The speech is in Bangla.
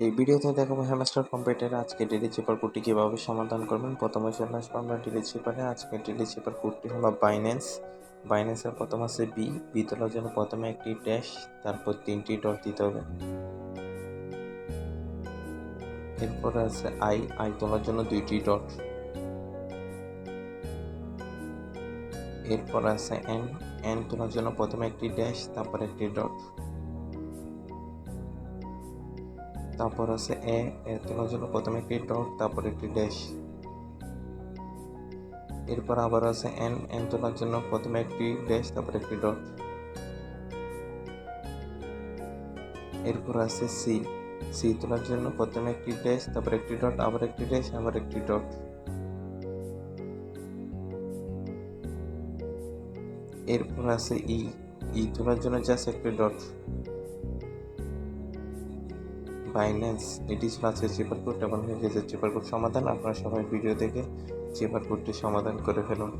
এই ভিডিওতে দেখাবো হ্যামস্টার কম্পিউটারে আজকে ডেলি চেপার কোডটি কীভাবে সমাধান করবেন? প্রথমে চলে আসব আমরা ডেলি চেপারে আজকে ডেলি চেপার কোডটি হলো বাইন্যান্স বাইন্যান্সের প্রথম আছে বি বি তোলার জন্য প্রথমে একটি ড্যাশ তারপর তিনটি ডট দিতে হবে। এরপরে আছে আই আই তোলার জন্য দুইটি ডট এরপর আছে এন এন তোলার জন্য প্রথমে একটি ড্যাশ তারপর একটি ডট তারপর আছে এ এ তোলার জন্য প্রথমে একটি ডট, তারপর একটি ড্যাশ। এরপর আবার আছে এন এন তোলার জন্য প্রথমে একটি ড্যাশ, তারপর একটি ডট। এরপর আছে সি সি তোলার জন্য প্রথমে একটি ড্যাশ, তারপর একটি ডট, আবার একটি ড্যাশ, আবার একটি ডট। এরপর আছে ই ই তোলার জন্য জাস্ট একটি ডট। বাইন্যান্স এটি ছিল আজকে চেপার কোড এবং হয়ে গেছে চেপার কোড সমাধান। আপনারা সবাই ভিডিও দেখে চেপার কোডটি সমাধান করে ফেলুন।